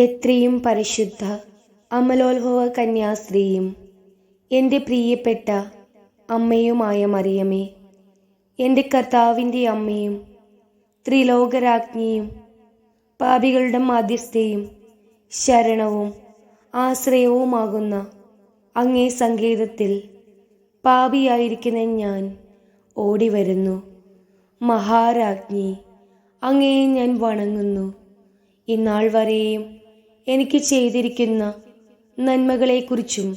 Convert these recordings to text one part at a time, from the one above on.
എത്രയും പരിശുദ്ധ അമലോത്ഭവ കന്യാസ്ത്രീയും എന്റെ പ്രിയപ്പെട്ട അമ്മയുമായ മറിയമേ എന്റെ കർത്താവിന്റെ അമ്മയും ത്രിലോകരാജ്ഞിയും പാപികളുടെ മാധ്യസ്ഥയും ശരണവും ആശ്രയവുമാകുന്ന അങ്ങേ സങ്കേതത്തിൽ പാപിയായിരിക്കുന്ന ഞാൻ ഓടി വരുന്നു മഹാരാജ്ഞി അങ്ങയെ ഞാൻ വണങ്ങുന്നു. ഇന്നാൾ വരെയും എനിക്ക് ചെയ്തിരിക്കുന്ന നന്മകളെക്കുറിച്ചും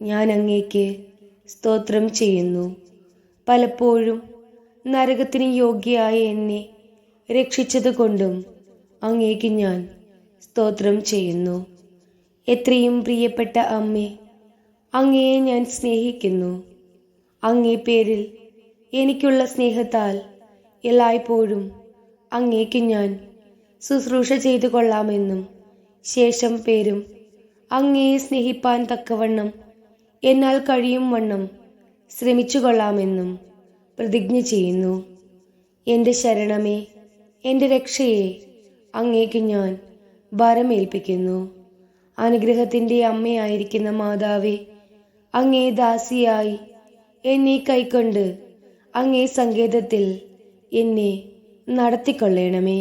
ഞാൻ അങ്ങേക്ക് സ്തോത്രം ചെയ്യുന്നു. പലപ്പോഴും നരകത്തിന് യോഗ്യയായ എന്നെ രക്ഷിച്ചതുകൊണ്ടും അങ്ങേക്ക് ഞാൻ സ്തോത്രം ചെയ്യുന്നു. എത്രയും പ്രിയപ്പെട്ട അമ്മേ അങ്ങയെ ഞാൻ സ്നേഹിക്കുന്നു. അങ്ങേ പേരിൽ എനിക്കുള്ള സ്നേഹത്താൽ എല്ലായ്പ്പോഴും അങ്ങേക്ക് ഞാൻ ശുശ്രൂഷ ചെയ്തു കൊള്ളാമെന്നും ശേഷം പേരും അങ്ങയെ സ്നേഹിപ്പാൻ തക്കവണ്ണം എന്നാൽ കഴിയും വണ്ണം ശ്രമിച്ചു കൊള്ളാമെന്നും പ്രതിജ്ഞ ചെയ്യുന്നു. എന്റെ ശരണമേ എന്റെ രക്ഷയെ അങ്ങേക്ക് ഞാൻ ഭരമേൽപ്പിക്കുന്നു. അനുഗ്രഹത്തിന്റെ അമ്മയായിരിക്കുന്ന മാതാവേ അങ്ങേ ദാസിയായി എന്നെ കൈക്കൊണ്ട് അങ്ങേ സങ്കേതത്തിൽ എന്നെ നടത്തിക്കൊള്ളണമേ.